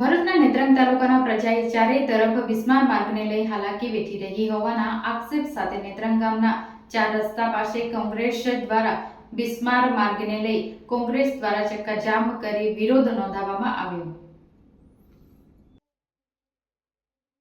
ભરૂચના નેત્રંગ તાલુકાના પ્રજાએ ચારે તરફ બિસ્માર માર્ગને લઈ હાલાકી વેઠી રહી હોવાના આક્ષેપ સાથે નેત્રંગ ગામના ચાર રસ્તા પાસે કોંગ્રેસ દ્વારા બિસ્માર માર્ગને લઈ કોંગ્રેસ દ્વારા ચક્કાજામ કરી વિરોધ નોંધાવવામાં આવ્યો.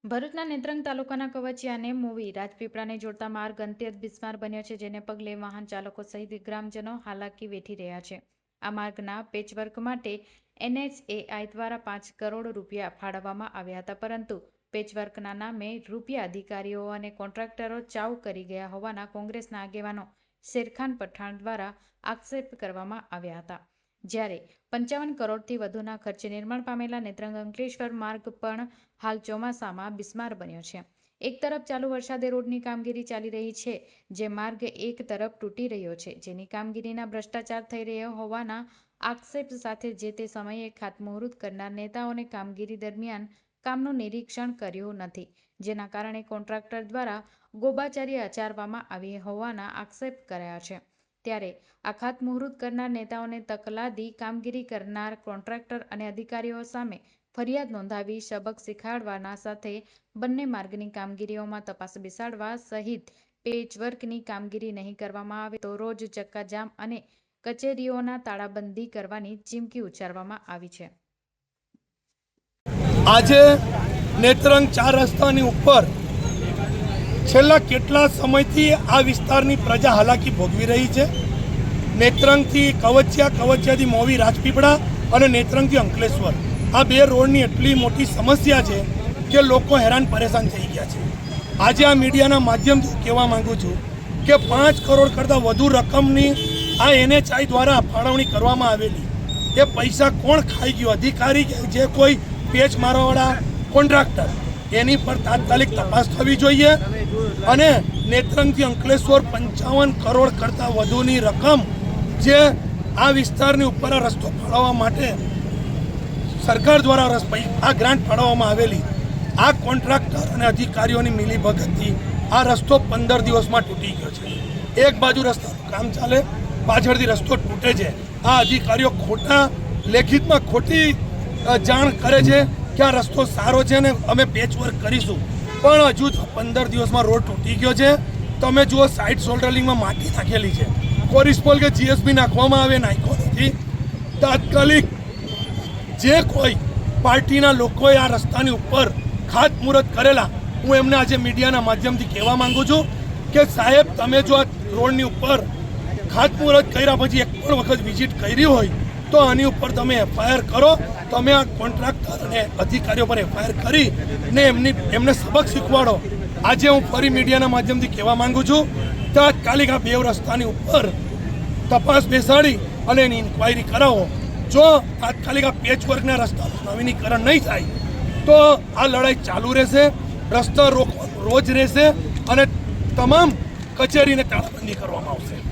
ભરૂચના નેત્રંગ તાલુકાના કવચિયા અને મૂવી રાજપીપળાને જોડતા માર્ગ અંત્યત બિસ્માર બન્યો છે, જેને પગલે વાહન ચાલકો સહિત ગ્રામજનો હાલાકી વેઠી રહ્યા છે. આ માર્ગના પેચવર્ક માટે એનએચએઆઈ દ્વારા પાંચ કરોડ રૂપિયા ફાળવવામાં આવ્યા હતા. પરંતુ પેચવર્કના નામે રૂપિયા અધિકારીઓ અને કોન્ટ્રાક્ટરો ચાઉ કરી ગયા હોવાના કોંગ્રેસના આગેવાનો શેરખાન પઠાણ દ્વારા આક્ષેપ કરવામાં આવ્યા હતા. જ્યારે પંચાવન કરોડથી વધુના ખર્ચે નિર્માણ પામેલા નેત્રંગ અંકલેશ્વર માર્ગ પણ હાલ ચોમાસામાં બિસ્માર બન્યો છે. એક તરફ ચાલુ વરસાદે રોડની કામગીરી ચાલી રહી છે, જે માર્ગ એક તરફ તૂટી રહ્યો છે, જેની કામગીરીના ભ્રષ્ટાચાર થઈ રહ્યો હોવાના આક્ષેપ સાથે જે તે સમયે ખાતમુહૂર્ત કરનાર નેતાઓને કામગીરી દરમિયાન કામનું નિરીક્ષણ કર્યું નથી, જેના કારણે કોન્ટ્રાક્ટર દ્વારા ગોબાચારી આચારવામાં આવી હોવાના આક્ષેપ કર્યા છે. ત્યારે આ ખાતમુહૂર્ત કરનાર નેતાઓને તકલાદી કામગીરી કરનાર કોન્ટ્રાક્ટર અને અધિકારીઓ સામે ફરિયાદ નોંધાવી સબક શીખવાડવાના સાથે બંને માર્ગની કામગીરીઓમાં તપાસ બેસાડવા સહિત પેચવર્કની કામગીરી નહીં કરવામાં આવે તો રોજ ચક્કાજામ અને કચેરીઓના તાળાબંધી કરવાની ચીમકી ઉચ્ચારવામાં આવી છે. આજે નેત્રંગ ચાર રસ્તાની ઉપર છેલ્લા કેટલા સમયથી આ વિસ્તારની પ્રજા હાલાકી ભોગવી રહી છે? નેત્રંગથી કવચિયા, કવચિયાથી મોવી રાજપીપળા અને નેત્રંગથી અંકલેશ્વર. આ બે રોડની એટલી મોટી સમસ્યા છે કે લોકો હેરાન પરેશાન થઈ ગયા છે. આજે આ મીડિયાના માધ્યમથી કહેવા માંગુ છું કે પાંચ કરોડ કરતાં વધુ રકમની આ એનએચઆઈ દ્વારા ફાળવણી કરવામાં આવેલી. એ પૈસા કોણ ખાઈ ગયો? અધિકારી કે જે કોઈ પેચ મારવાવાળા, કોન્ટ્રાક્ટર? એની પર તાત્કાલિક તપાસ થવી જોઈએ અને નેત્રંગથી અંકલેશ્વર પંચાવન કરોડ કરતાં વધુની રકમ જે આ વિસ્તારની ઉપર રસ્તો ફાળવવા માટે સરકાર દ્વારા રસ પૈ- આ ગ્રાન્ટ ફાળવવામાં આવેલી. આ કોન્ટ્રાક્ટર અને અધિકારીઓની મિલીભગતથી આ રસ્તો પંદર દિવસમાં તૂટી ગયો છે. એક બાજુ રસ્તાનું કામ ચાલે, પાછળથી રસ્તો તૂટે છે. આ અધિકારીઓ ખોટા લેખિતમાં ખોટી જાણ કરે છે કે આ રસ્તો સારો છે ને અમે પેચવર્ક કરીશું. પણ હજુ પંદર દિવસમાં રોડ તૂટી ગયો છે. તમે જુઓ સાઇડ સોલ્ડરિંગમાં માટી નાખેલી છે. કોરિસ્પોલ કે જીએસબી નાખવામાં આવે, નાખ્યો નથી. તાત્કાલિક જે કોઈ પાર્ટીના લોકોએ આ રસ્તાની ઉપર ખાતમુહૂર્ત કરેલા, હું એમને આજે મીડિયાના માધ્યમથી કહેવા માંગુ છું કે સાહેબ, તમે જો આ રોડની ઉપર ખાતમુહૂર્ત કર્યા પછી એક પણ વખત વિઝિટ કરી હોય, તો આની ઉપર તમે એફઆઈઆર કરો. તમે આ કોન્ટ્રાક્ટર અને અધિકારીઓ પર એફઆઈઆર કરી ને એમની, એમને સબક શીખવાડો. આજે હું ફરી મીડિયાના માધ્યમથી કહેવા માંગુ છું, તાત્કાલિક આ બે રસ્તાની ઉપર તપાસ બેસાડી અને એની ઇન્કવાયરી કરાવો. જો તાત્કાલિક આ પેચવર્કના રસ્તાનું નવીનીકરણ નહીં થાય, તો આ લડાઈ ચાલુ રહેશે, રસ્તા રોજ રહેશે અને તમામ કચેરીને તાળાબંધી કરવામાં આવશે.